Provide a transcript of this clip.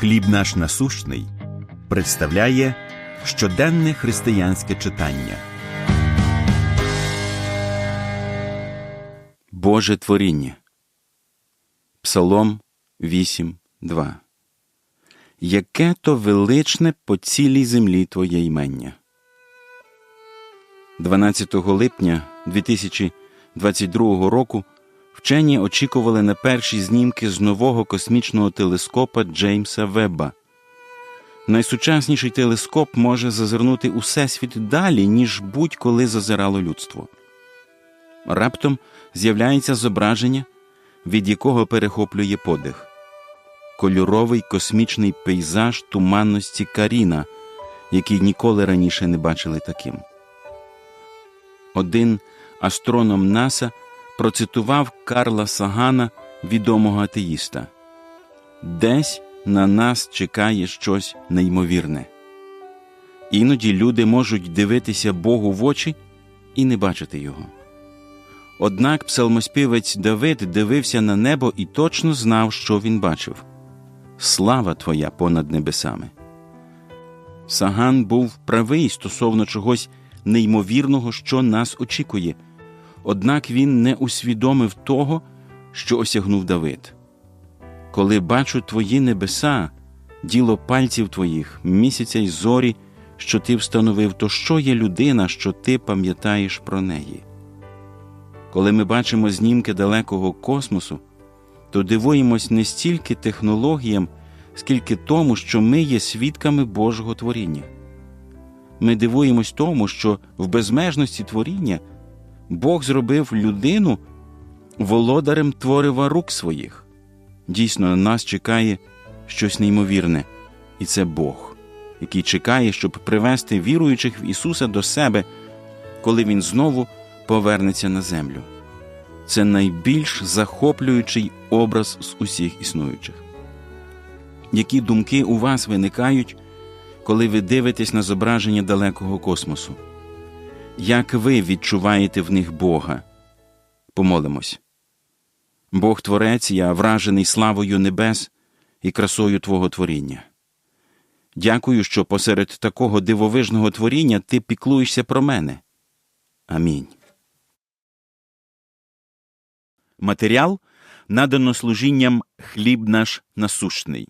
Хліб наш насущний представляє щоденне християнське читання. Боже творіння. Псалом 8.2 Яке то величне по цілій землі Твоє імення. 12 липня 2022 року вчені очікували на перші знімки з нового космічного телескопа Джеймса Вебба. Найсучасніший телескоп може зазирнути у всесвіт далі, ніж будь-коли зазирало людство. Раптом з'являється зображення, від якого перехоплює подих кольоровий космічний пейзаж туманності Каріна, який ніколи раніше не бачили таким. Один астроном НАСА процитував Карла Сагана, відомого атеїста Десь на нас чекає щось неймовірне. Іноді люди можуть дивитися Богу в очі і не бачити його. Однак псалмоспівець Давид дивився на небо і точно знав, що він бачив слава Твоя понад небесами. Саган був правий стосовно чогось неймовірного, що нас очікує, однак він не усвідомив того, що осягнув Давид. Коли бачу твої небеса, діло пальців твоїх, місяця й зорі, що ти встановив, то що є людина, що ти пам'ятаєш про неї? Коли ми бачимо знімки далекого космосу, то дивуємось не стільки технологіям, скільки тому, що ми є свідками Божого творіння. Ми дивуємось тому, що в безмежності творіння Бог зробив людину володарем творива рук своїх. Дійсно, на нас чекає щось неймовірне, і це Бог, який чекає, щоб привести віруючих в Ісуса до себе, коли Він знову повернеться на землю. Це найбільш захоплюючий образ з усіх існуючих. Які думки у вас виникають, коли ви дивитесь на зображення далекого космосу? Як ви відчуваєте в них Бога? Помолимось. Бог Творець, я вражений славою небес і красою Твого творіння. Дякую, що посеред такого дивовижного творіння ти піклуєшся про мене. Амінь. Матеріал надано служінням хліб наш насущний.